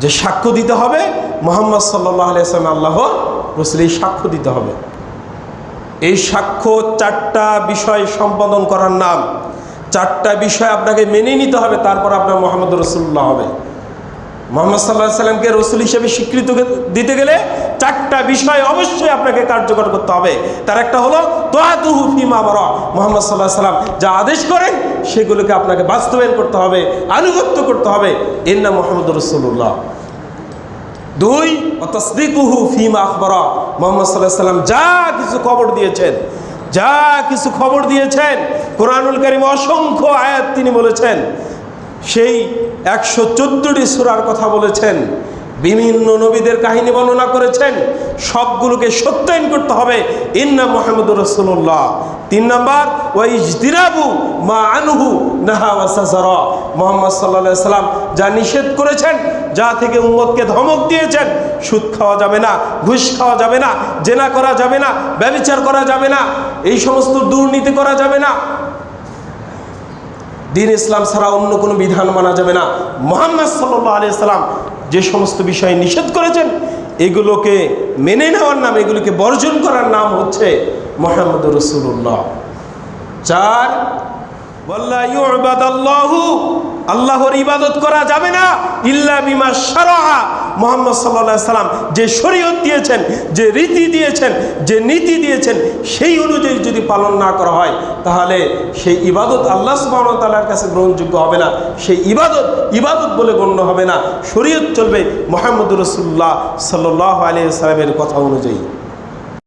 যে সাক্ষ্য দিতে হবে, মোহাম্মদ সাল্লাহ আলিয়াল্লাম আল্লাহর রসুল এই সাক্ষ্য দিতে হবে। এই সাক্ষ্য চারটা বিষয় সম্পাদন করার নাম, চারটা বিষয় আপনাকে মেনে নিতে হবে, তারপর আপনার মোহাম্মদ রসুল্লাহ হবে। মোহাম্মদ সাল্লাহ সাল্লামকে রসুল হিসেবে স্বীকৃত দিতে গেলে চারটা বিষয় অবশ্যই আপনাকে কার্যকর করতে হবে। তার একটা হলো তোয়াতুহু মোহাম্মদ সাল্লাহ সাল্লাম যা আদেশ করেন সেগুলোকে আপনাকে বাস্তবায়ন করতে হবে, আনুগত্য করতে হবে। এর নাম মোহাম্মদ রসুল্লাহ দুই তসদিকুহু ফিমা আখবরা। মোহাম্মদ সাল্লাহ সাল্লাম যা কিছু খবর দিয়েছেন, যা কিছু খবর দিয়েছেন, কোরআনুল করিম অসংখ্য আয়াত তিনি বলেছেন। সেই একশো চোদ্দোটি সুরার কথা বলেছেন। বিভিন্ন নবীদের কাহিনী বর্ণনা করেছেন। সবগুলোকে সত্যায়ন করতে হবে। ইন্না মোহাম্মদ রসুল্লাহ তিন নম্বর ওয়াইজদিরাবু মা আনহু নাহা ওয়াসাজারা মোহাম্মদ সাল্লাহ সাল্লাম যা নিষেধ করেছেন, যা থেকে উম্মতকে ধমক দিয়েছেন, সুদ খাওয়া যাবে না, ঘুষ খাওয়া যাবে না, জেনা করা যাবে না, ব্যবচার করা যাবে না, এই সমস্ত দুর্নীতি করা যাবে না। দিন ইসলাম ছাড়া অন্য কোনো বিধান মানা যাবে না। মোহাম্মদ সাল্লাহ আলিয়া সাল্লাম যে সমস্ত বিষয়ে নিষেধ করেছেন, এগুলোকে মেনে নেওয়ার নাম, এগুলোকে বর্জন করার নাম হচ্ছে মোহাম্মদ রসুল্লাহ চার, বল্লা ইউবাদ আল্লাহু আল্লাহর ইবাদত করা যাবে না ইল্লা বিমা সারাহা মোহাম্মদ সাল্লাহ সাল্লাম যে শরীয়ত দিয়েছেন, যে রীতি দিয়েছেন, যে নীতি দিয়েছেন, সেই অনুযায়ী যদি পালন না করা হয়, তাহলে সেই ইবাদত আল্লাহ সুবাহতালার কাছে গ্রহণযোগ্য হবে না। সেই ইবাদত ইবাদত বলে গণ্য হবে না। শরীয়ত চলবে মোহাম্মদ রসুল্লাহ সাল্লাহ আলিয়া সাল্লামের কথা অনুযায়ী।